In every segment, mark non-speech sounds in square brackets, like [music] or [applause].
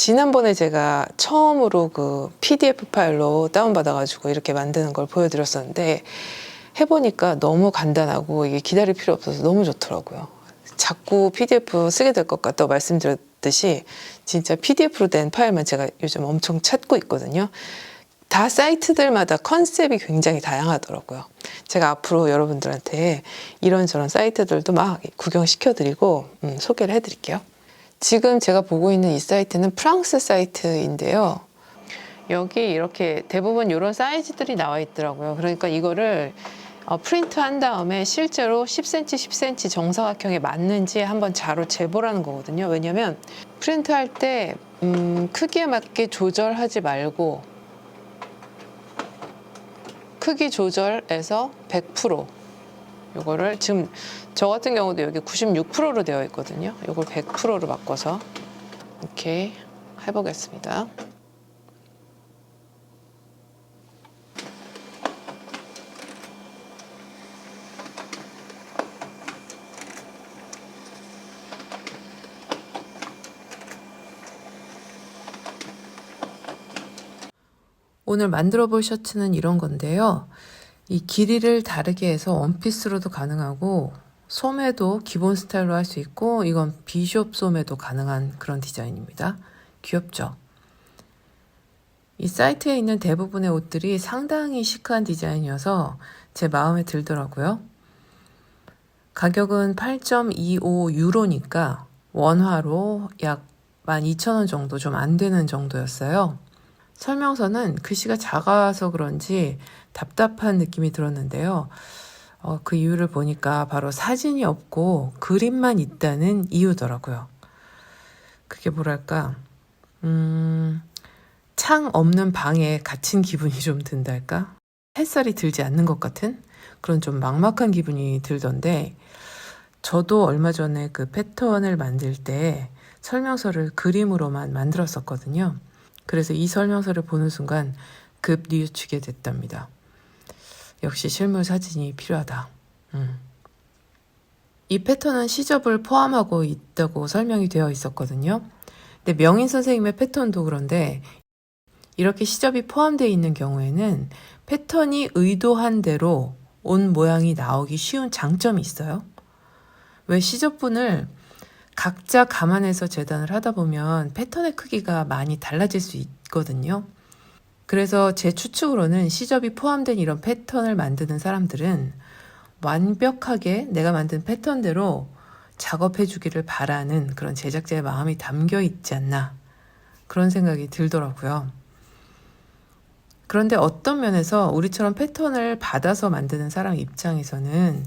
지난번에 제가 처음으로 그 PDF 파일로 다운받아가지고 이렇게 만드는 걸 보여드렸었는데 해보니까 너무 간단하고 이게 기다릴 필요 없어서 너무 좋더라고요. 자꾸 PDF 쓰게 될 것 같다고 말씀드렸듯이 진짜 PDF로 된 파일만 제가 요즘 엄청 찾고 있거든요. 다 사이트들마다 컨셉이 굉장히 다양하더라고요. 제가 앞으로 여러분들한테 이런저런 사이트들도 막 구경시켜드리고 음, 소개를 해드릴게요. 지금 제가 보고 있는 이 사이트는 프랑스 사이트인데요. 여기 이렇게 대부분 이런 사이즈들이 나와 있더라고요. 그러니까 이거를 어, 프린트 한 다음에 실제로 10cm, 10cm 정사각형에 맞는지 한번 자로 재보라는 거거든요. 왜냐면 프린트 할때 음, 크기에 맞게 조절하지 말고 크기 조절에서 100% 요거를 지금 저 같은 경우도 여기 96%로 되어 있거든요. 요걸 100%로 바꿔서 이렇게 해보겠습니다. 오늘 만들어 볼 셔츠는 이런 건데요. 이 길이를 다르게 해서 원피스로도 가능하고 소매도 기본 스타일로 할 수 있고 이건 비숍 소매도 가능한 그런 디자인입니다. 귀엽죠? 이 사이트에 있는 대부분의 옷들이 상당히 시크한 디자인이어서 제 마음에 들더라고요. 가격은 8.25 유로니까 원화로 약 12,000원 정도 좀 안 되는 정도였어요. 설명서는 글씨가 작아서 그런지 답답한 느낌이 들었는데요. 어, 그 이유를 보니까 바로 사진이 없고 그림만 있다는 이유더라고요. 그게 뭐랄까, 음, 창 없는 방에 갇힌 기분이 좀 든달까? 햇살이 들지 않는 것 같은 그런 좀 막막한 기분이 들던데, 저도 얼마 전에 그 패턴을 만들 때 설명서를 그림으로만 만들었었거든요. 그래서 이 설명서를 보는 순간 급 뉘우치게 됐답니다. 역시 실물 사진이 필요하다. 음. 이 패턴은 시접을 포함하고 있다고 설명이 되어 있었거든요. 근데 명인 선생님의 패턴도 그런데 이렇게 시접이 포함되어 있는 경우에는 패턴이 의도한 대로 옷 모양이 나오기 쉬운 장점이 있어요. 왜 시접분을 각자 감안해서 재단을 하다 보면 패턴의 크기가 많이 달라질 수 있거든요. 그래서 제 추측으로는 시접이 포함된 이런 패턴을 만드는 사람들은 완벽하게 내가 만든 패턴대로 작업해 주기를 바라는 그런 제작자의 마음이 담겨 있지 않나 그런 생각이 들더라고요. 그런데 어떤 면에서 우리처럼 패턴을 받아서 만드는 사람 입장에서는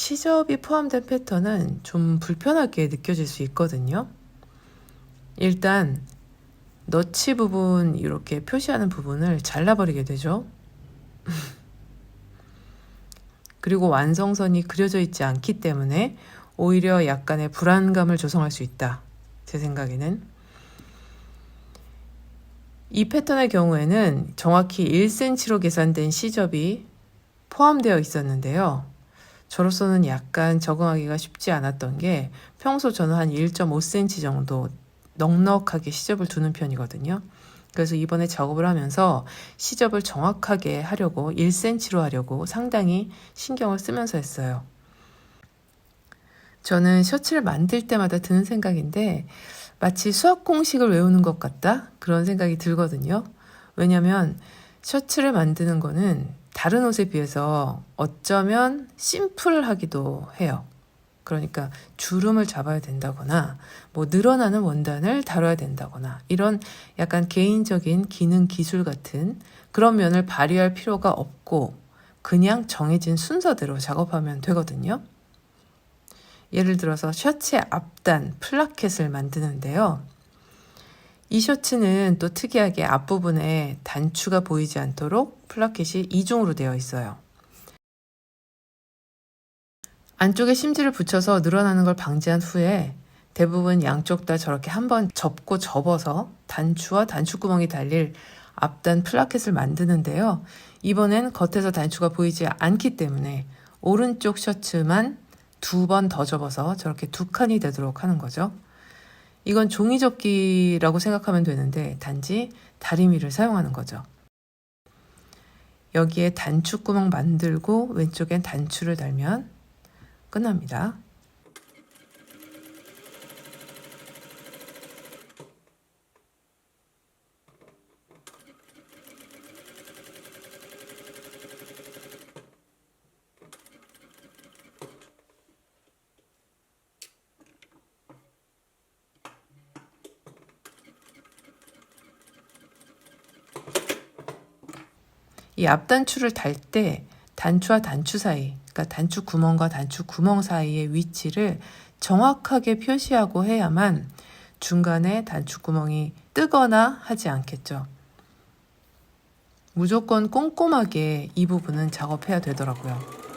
시접이 포함된 패턴은 좀 불편하게 느껴질 수 있거든요. 일단 너치 부분 이렇게 표시하는 부분을 잘라버리게 되죠. [laughs] 그리고 완성선이 그려져 있지 않기 때문에 오히려 약간의 불안감을 조성할 수 있다. 제 생각에는. 이 패턴의 경우에는 정확히 1cm로 계산된 시접이 포함되어 있었는데요. 저로서는 약간 적응하기가 쉽지 않았던 게 평소 저는 한 1.5cm 정도 넉넉하게 시접을 두는 편이거든요. 그래서 이번에 작업을 하면서 시접을 정확하게 하려고 1cm로 하려고 상당히 신경을 쓰면서 했어요. 저는 셔츠를 만들 때마다 드는 생각인데 마치 수학 공식을 외우는 것 같다? 그런 생각이 들거든요. 왜냐면 셔츠를 만드는 거는 다른 옷에 비해서 어쩌면 심플하기도 해요. 그러니까 주름을 잡아야 된다거나 뭐 늘어나는 원단을 다뤄야 된다거나 이런 약간 개인적인 기능 기술 같은 그런 면을 발휘할 필요가 없고 그냥 정해진 순서대로 작업하면 되거든요. 예를 들어서 셔츠의 앞단 플라켓을 만드는데요. 이 셔츠는 또 특이하게 앞부분에 단추가 보이지 않도록 플라켓이 이중으로 되어 있어요. 안쪽에 심지를 붙여서 늘어나는 걸 방지한 후에 대부분 양쪽 다 저렇게 한번 접고 접어서 단추와 단추구멍이 달릴 앞단 플라켓을 만드는데요. 이번엔 겉에서 단추가 보이지 않기 때문에 오른쪽 셔츠만 두 번 더 접어서 저렇게 두 칸이 되도록 하는 거죠. 이건 종이접기라고 생각하면 되는데 단지 다리미를 사용하는 거죠. 여기에 단추 구멍 만들고 왼쪽엔 단추를 달면 끝납니다. 이 앞단추를 달 때 단추와 단추 사이, 그러니까 단추 구멍과 단추 구멍 사이의 위치를 정확하게 표시하고 해야만 중간에 단추 구멍이 뜨거나 하지 않겠죠. 무조건 꼼꼼하게 이 부분은 작업해야 되더라고요.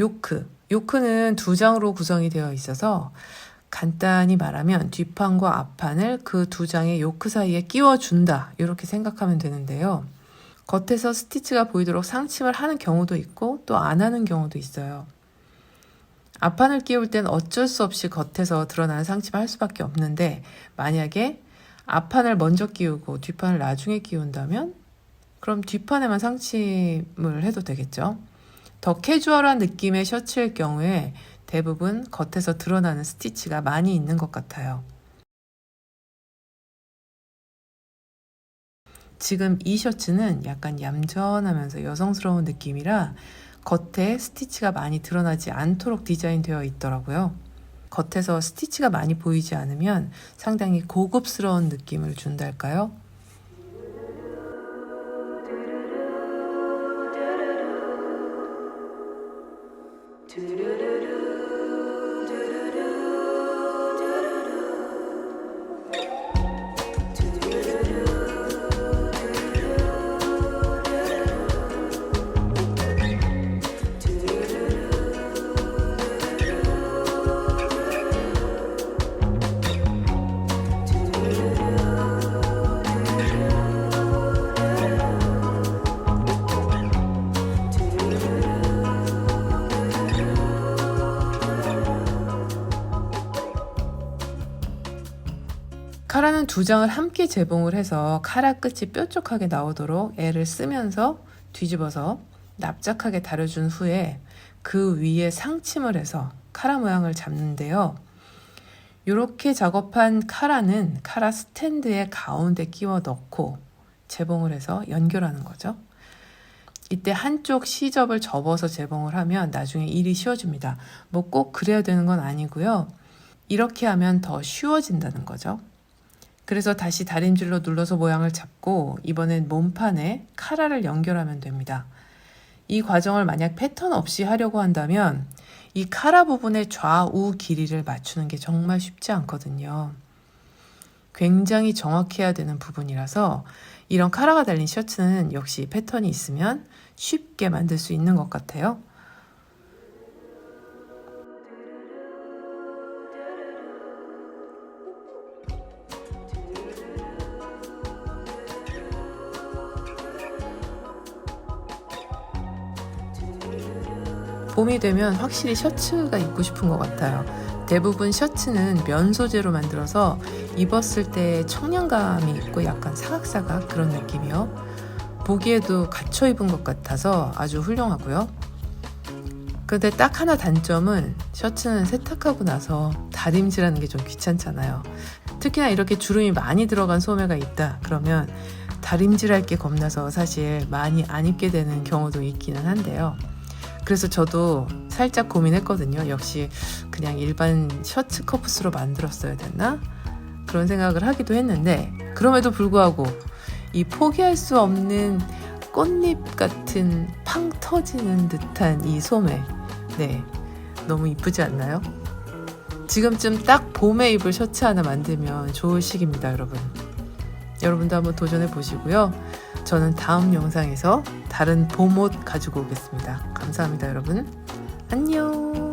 요크. 요크는 두 장으로 구성이 되어 있어서 간단히 말하면 뒷판과 앞판을 그 두 장의 요크 사이에 끼워준다. 이렇게 생각하면 되는데요. 겉에서 스티치가 보이도록 상침을 하는 경우도 있고 또 안 하는 경우도 있어요. 앞판을 끼울 땐 어쩔 수 없이 겉에서 드러나는 상침을 할 수밖에 없는데 만약에 앞판을 먼저 끼우고 뒷판을 나중에 끼운다면 그럼 뒷판에만 상침을 해도 되겠죠. 더 캐주얼한 느낌의 셔츠일 경우에 대부분 겉에서 드러나는 스티치가 많이 있는 것 같아요. 지금 이 셔츠는 약간 얌전하면서 여성스러운 느낌이라 겉에 스티치가 많이 드러나지 않도록 디자인되어 있더라고요. 겉에서 스티치가 많이 보이지 않으면 상당히 고급스러운 느낌을 준달까요? 두 장을 함께 재봉을 해서 카라 끝이 뾰족하게 나오도록 애를 쓰면서 뒤집어서 납작하게 다려준 후에 그 위에 상침을 해서 카라 모양을 잡는데요. 이렇게 작업한 카라는 카라 스탠드의 가운데 끼워 넣고 재봉을 해서 연결하는 거죠. 이때 한쪽 시접을 접어서 재봉을 하면 나중에 일이 쉬워집니다. 뭐 꼭 그래야 되는 건 아니고요. 이렇게 하면 더 쉬워진다는 거죠. 그래서 다시 다림질로 눌러서 모양을 잡고 이번엔 몸판에 카라를 연결하면 됩니다. 이 과정을 만약 패턴 없이 하려고 한다면 이 카라 부분의 좌우 길이를 맞추는 게 정말 쉽지 않거든요. 굉장히 정확해야 되는 부분이라서 이런 카라가 달린 셔츠는 역시 패턴이 있으면 쉽게 만들 수 있는 것 같아요. 봄이 되면 확실히 셔츠가 입고 싶은 것 같아요. 대부분 셔츠는 면 소재로 만들어서 입었을 때 청량감이 있고 약간 사각사각 그런 느낌이요. 보기에도 갖춰 입은 것 같아서 아주 훌륭하고요. 근데 딱 하나 단점은 셔츠는 세탁하고 나서 다림질하는 게 좀 귀찮잖아요. 특히나 이렇게 주름이 많이 들어간 소매가 있다 그러면 다림질할 게 겁나서 사실 많이 안 입게 되는 경우도 있기는 한데요. 그래서 저도 살짝 고민했거든요. 역시 그냥 일반 셔츠 커프스로 만들었어야 됐나? 그런 생각을 하기도 했는데 그럼에도 불구하고 이 포기할 수 없는 꽃잎 같은 팡 터지는 듯한 이 소매 네 너무 이쁘지 않나요? 지금쯤 딱 봄에 입을 셔츠 하나 만들면 좋을 시기입니다 여러분 여러분도 한번 도전해 보시고요. 저는 다음 영상에서 다른 봄옷 가지고 오겠습니다. 감사합니다 여러분. 안녕